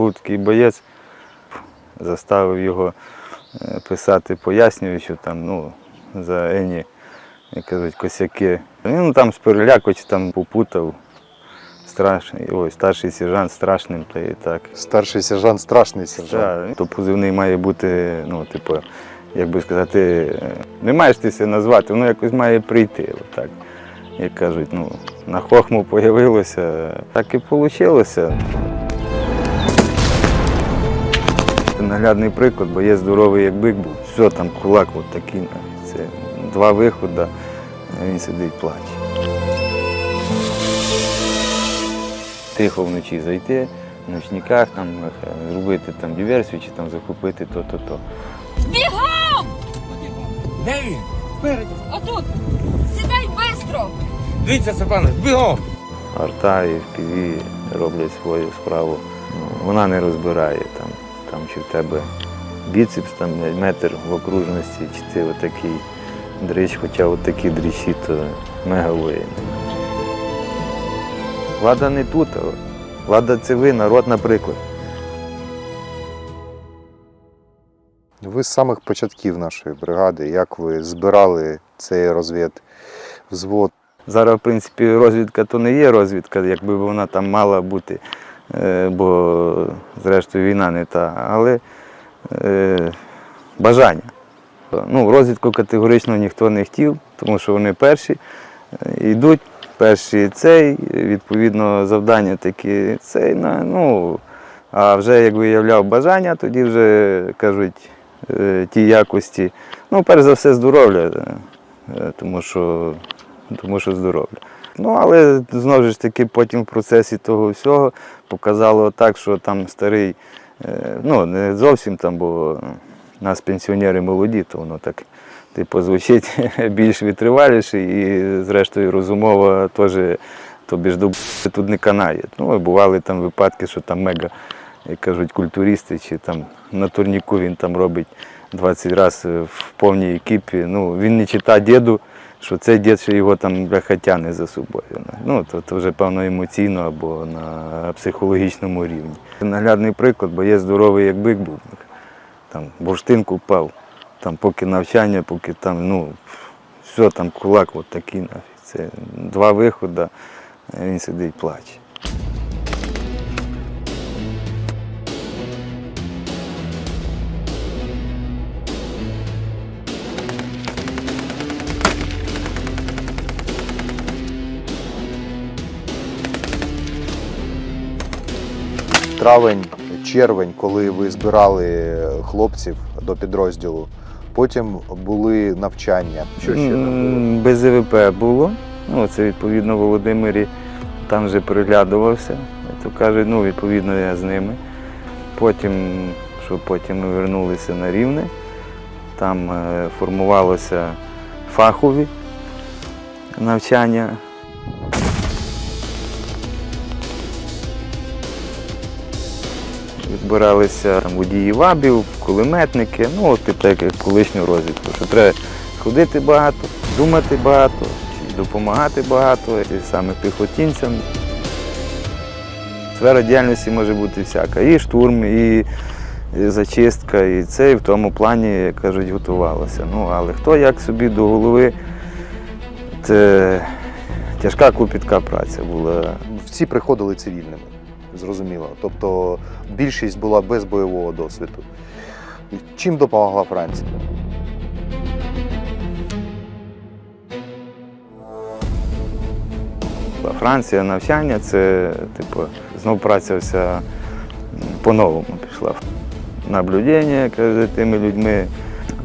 Був такий боєць, заставив його е, писати пояснюючи там, ну, за ені, як кажуть, косяки. Він ну, там з переляку чи там попутав. Страшний, ой, старший сержант страшним, та і так. Старший сержант, страшний сержант. Так, то позивний має бути, ну, типу, як би сказати, е, не маєш ти себе назвати, воно якось має прийти. Так. Як кажуть, ну, на хохму появилося, так і вийшло. Наглядний приклад, бо є здоровий, як бик був. Все, там кулак от такий. Це два виходи, він сидить плаче. Тихо вночі зайти, в ночниках там е, зробити там диверсію чи там захопити то-то-то. Бігом! Де він? Спереді. Отут! Сідай бистро! Дивіться, Степанович, бігом! Арта і впіві роблять свою справу. Ну, Вона не розбирає там, там чи в тебе біцепс, там метр в окружності, чи ти отакий дрищ, хоча отакі дрищі, то мега воїн. Влада не тут, а влада це ви, народ, наприклад. Ви з самих початків нашої бригади, як ви збирали цей розвідвзвод? Зараз, в принципі, розвідка то не є розвідка, якби вона там мала бути, бо зрештою війна не та, але е, бажання. Ну, розвідку категорично ніхто не хотів, тому що вони перші е, йдуть, перші цей, відповідно, завдання такі цей, ну, а вже як виявляв бажання, тоді вже кажуть е, ті якості. Ну, перш за все, здоров'я, е, тому що тому що здоров'я. Ну, але знову ж таки потім в процесі того всього показало так, що там старий, е, ну не зовсім там, бо нас пенсіонери молоді, то воно так типу звучить більш витриваліше і зрештою розумово теж тобі ж до тут не канає. Ну, бували там випадки, що там мега, як кажуть, культуристи, чи там на турніку він там робить 20 разів в повній екіпі. Ну, він не читає діду, що цей дід ще його там тягне за собою. Ну, то, то вже певно емоційно або на психологічному рівні. Наглядний приклад, бо є здоровий, як бик був. Там бурштин впав, там поки навчання, поки там, ну, все, там кулак от такий нафіг. Це два виходи, він сидить плаче. Травень, червень, коли ви збирали хлопців до підрозділу. Потім були навчання. Що ще було? Без ЗВП було. Ну, це відповідно в Володимирі там вже приглядувався. То кажуть, ну, відповідно, я з ними. Потім, що потім ми вернулися на рівне, там е, формувалося фахові навчання. Збиралися там водії вабів, кулеметники, ну, от, типу, як колишню розвідку, що треба ходити багато, думати багато, допомагати багато, і саме піхотінцям. Сфера діяльності може бути всяка. І штурм, і, зачистка, і це і в тому плані, як кажуть, готувалося. Ну, але хто як собі до голови, це тяжка клопітка праця була. Всі приходили цивільними, зрозуміло. Тобто більшість була без бойового досвіду. Чим допомогла Франція? Франція навчання це типу, знов праця вся по-новому пішла. Наблюдення каже, тими людьми,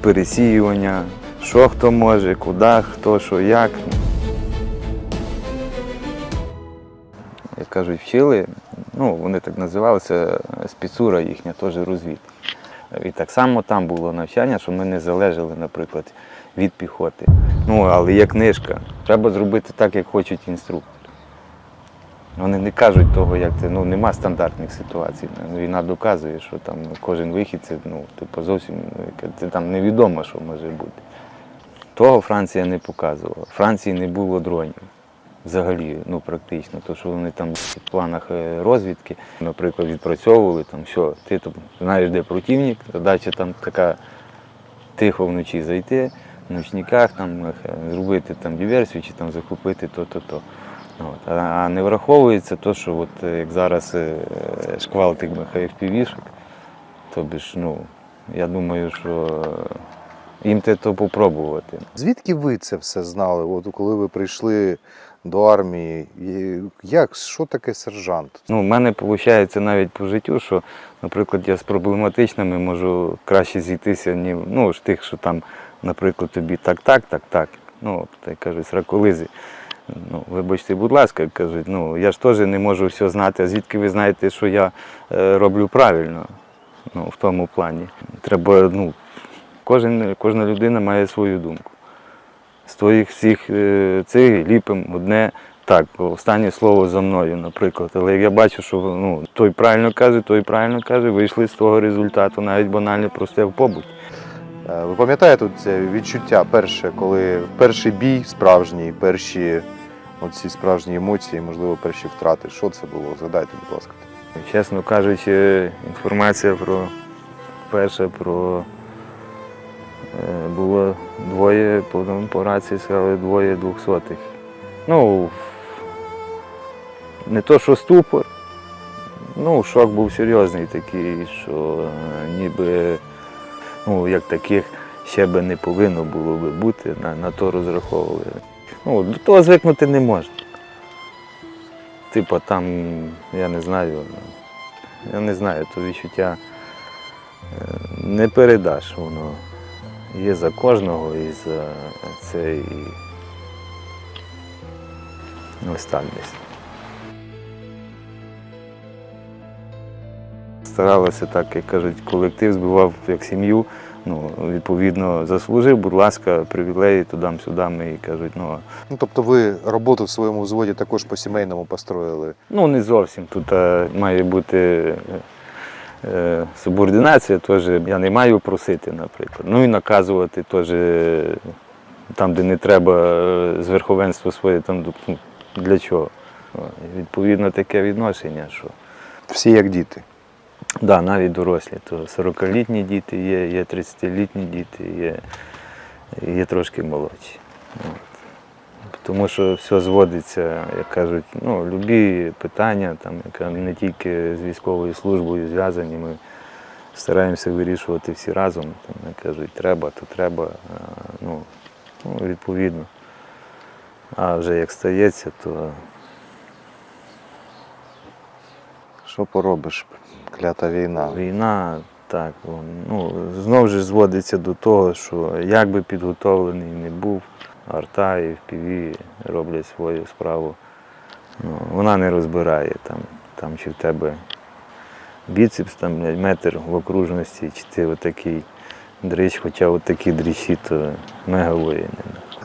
пересіювання, що хто може, куди, хто, що, як. Як кажуть, вчили, ну, вони так називалися, спецура їхня, теж розвід. І так само там було навчання, що ми не залежали, наприклад, від піхоти. Ну, але є книжка. Треба зробити так, як хочуть інструктори. Вони не кажуть того, як це, ну нема стандартних ситуацій. Війна доказує, що там кожен вихід це ну, типу, зовсім це там невідомо, що може бути. Того Франція не показувала. Франції не було дронів. Взагалі, ну практично, то що вони там в планах е, розвідки, наприклад, відпрацьовували там, що ти там знаєш, де противник, задача там така тихо вночі зайти, в ночниках там е, зробити там диверсію чи там захопити то-то-то. От. А, не враховується то, що от, е, як зараз шквал тих FPV-шок, тобі ж, ну, я думаю, що їм те то попробувати. Звідки ви це все знали? От коли ви прийшли до армії, як що таке сержант? Ну, у мене виходить навіть по життю, що, наприклад, я з проблематичними можу краще зійтися, ні, ну, ж тих, що там, наприклад, тобі так, так, так, так. Ну, так кажуть, сраколизи. Ну, вибачте, будь ласка, кажуть, ну я ж теж не можу все знати, а звідки ви знаєте, що я е, роблю правильно ну, в тому плані. Треба, ну, кожен, кожна людина має свою думку. З твоїх всіх е, цих ліпим одне так, останнє слово за мною, наприклад. Але як я бачу, що ну, той правильно каже, той правильно каже, вийшли з того результату, навіть банально просте в побуті. Е, Ви пам'ятаєте це відчуття перше, коли перший бій справжній, перші оці справжні емоції, можливо, перші втрати. Що це було? Згадайте, будь ласка. Чесно кажучи, інформація про перше про було двоє, по рації сказали двоє двохсотих. Ну, не то, що ступор, ну, шок був серйозний такий, що е, ніби ну, як таких ще би не повинно було би бути, на, на то розраховували. Ну, до того звикнути не можна. Типа там, я не знаю, я не знаю, то відчуття е, не передаш воно. Є за кожного і за це і ось так десь. Старалися так, як кажуть, колектив збивав як сім'ю. Ну, відповідно, заслужив, будь ласка, привілеї туди-сюди. І кажуть, ну, Ну тобто ви роботу в своєму взводі також по сімейному построїли. Ну, не зовсім. Тут е, має бути е, субординація, теж я не маю просити, наприклад. Ну і наказувати теж е, там, де не треба е, з верховенства своє, там ну, для чого. Відповідно, таке відношення, що Всі як діти. да, навіть дорослі, то 40-літні діти є, є 30-літні діти, є, є трошки молодші. Тому що все зводиться, як кажуть, ну, любі питання, там, яка не тільки з військовою службою зв'язані, ми стараємося вирішувати всі разом. Там, як кажуть, треба, то треба. Ну, ну, відповідно. А вже як стається, то Що поробиш? Клята війна. Війна, так, ну, знову ж зводиться до того, що як би підготовлений не був, арта і впіві роблять свою справу. Ну, вона не розбирає там, там чи в тебе біцепс, там метр в окружності, чи ти отакий дрищ, хоча отакі дрищі, то мега воїни.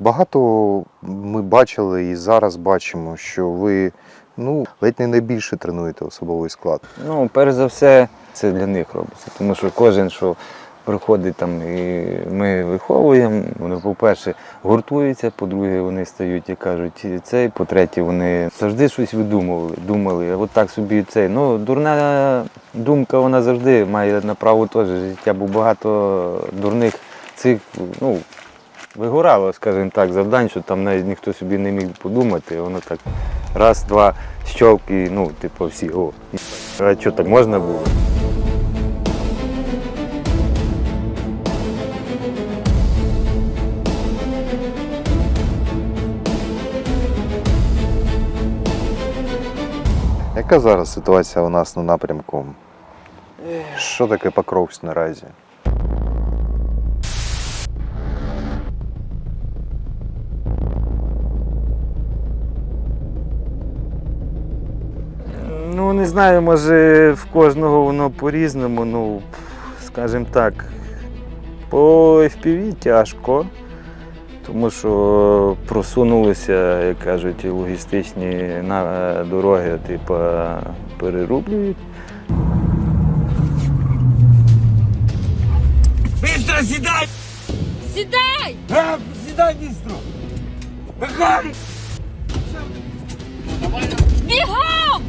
Багато ми бачили і зараз бачимо, що ви ну, ледь не найбільше тренуєте особовий склад. Ну, перш за все, це для них робиться. Тому що кожен, що приходить там, і ми виховуємо, вони, по-перше, гуртуються, по-друге, вони стають і кажуть цей, по-третє, вони завжди щось видумували, думали, от так собі цей. Ну, дурна думка, вона завжди має направо теж життя, бо багато дурних цих, ну, вигорало, скажімо так, завдань, що там навіть ніхто собі не міг подумати, воно так раз, два, щолк і ну, типу, всі, о, а що так можна було? Яка зараз ситуація у нас на напрямку? Що таке Покровськ наразі? Ну, не знаю, може в кожного воно по-різному. Ну, скажімо так, по FPV тяжко, тому що просунулися, як кажуть, логістичні е, дороги, типу, перерублюють. Бістро, сідай! Сідай! А, сідай бистро! Бігом! Бігом!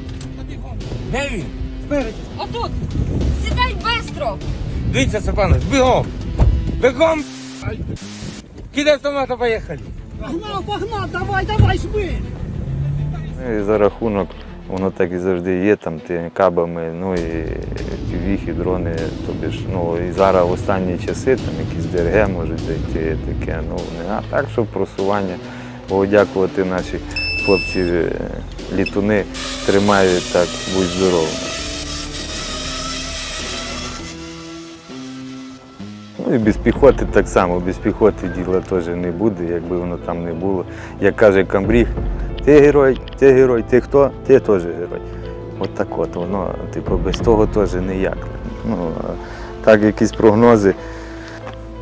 Де він? Спереді. Отут! Сідай бистро! Дивіться, Степанович, бігом! Бігом! Кидай автомата, поїхали! Погнал, погнал, давай, давай, жми! Ну, І за рахунок, воно так і завжди є, там ті кабами, ну і півіхи, дрони, тобі ж, ну і зараз в останні часи там якісь ДРГ можуть зайти, таке, ну не а так, що просування. Бо дякувати наші хлопці е, літуни тримають так, будь здоровий. Ну і без піхоти так само, без піхоти діла теж не буде, якби воно там не було. Як каже Камбріг, ти герой, ти герой, ти хто? Ти теж герой. От так от воно, типу, без того теж ніяк. Ну, так якісь прогнози,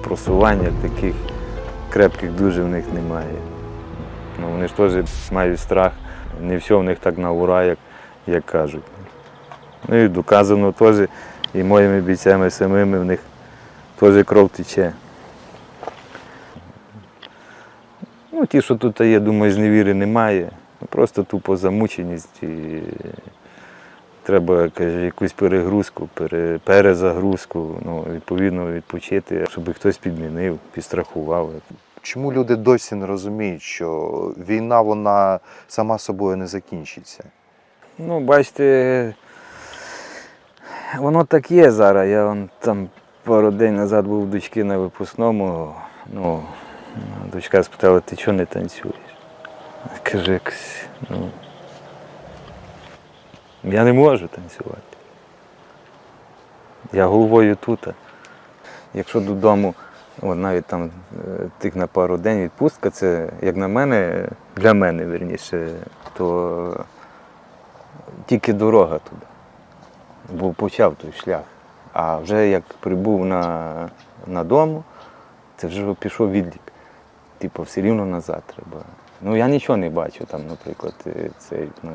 просування таких крепких дуже в них немає. Ну, вони ж теж мають страх, не все в них так на ура, як, як кажуть. Ну і доказано теж і моїми бійцями самими в них теж кров тече. Ну, ті, що тут є, думаю, зневіри немає. Ну, Просто тупо замученість і треба каже, якусь перегрузку, пере, перезагрузку, ну, відповідно відпочити, щоб хтось підмінив, підстрахував. Чому люди досі не розуміють, що війна вона сама собою не закінчиться? Ну, бачите, воно так є зараз. Я вон, там пару день назад був дочки на випускному. Ну, дочка спитала, ти чого не танцюєш? Каже, якось, ну, я не можу танцювати. Я головою тут. Якщо додому, от навіть там е, тих на пару день відпустка, це, як на мене, для мене верніше, то тільки дорога туди. Бо почав той шлях. А вже як прибув на, на дому, це вже пішов відлік. Типу, все рівно назад треба. Ну я нічого не бачу там, наприклад, е, цей, ну,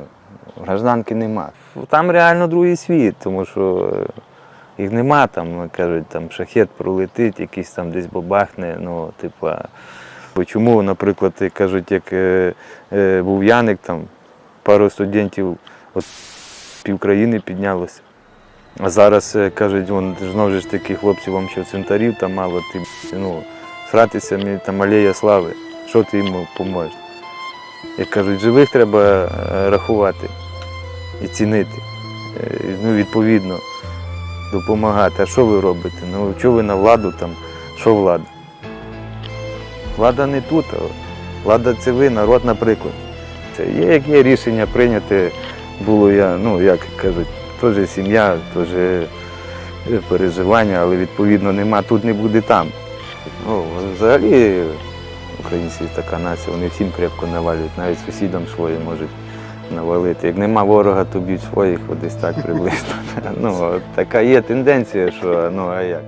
гражданки нема. Там реально другий світ, тому що е, їх нема там, ну, кажуть, там шахет пролетить, якийсь там десь бабахне. Ну, типа, бо чому, наприклад, кажуть, як е, е, був Яник, там пару студентів от півкраїни піднялося. А зараз е, кажуть, вон знову ж таки хлопці вам ще центарів там мало, ти ну, сратися там алея слави. Що ти йому поможеш? Як кажуть, живих треба е, рахувати і цінити. Е, Ну, відповідно, допомагати. А що ви робите? Ну, що ви на владу там? Що влада? Влада не тут, а влада це ви, народ, наприклад. Це є, як є рішення прийняте було я, ну як кажуть, теж сім'я, теж е, переживання, але відповідно нема, тут не буде там. Ну, взагалі українці така нація, вони всім крепко навалюють, навіть сусідам своїм можуть навалити. Як нема ворога, то б'ють своїх, десь так приблизно. Ну, така є тенденція, що ну а як.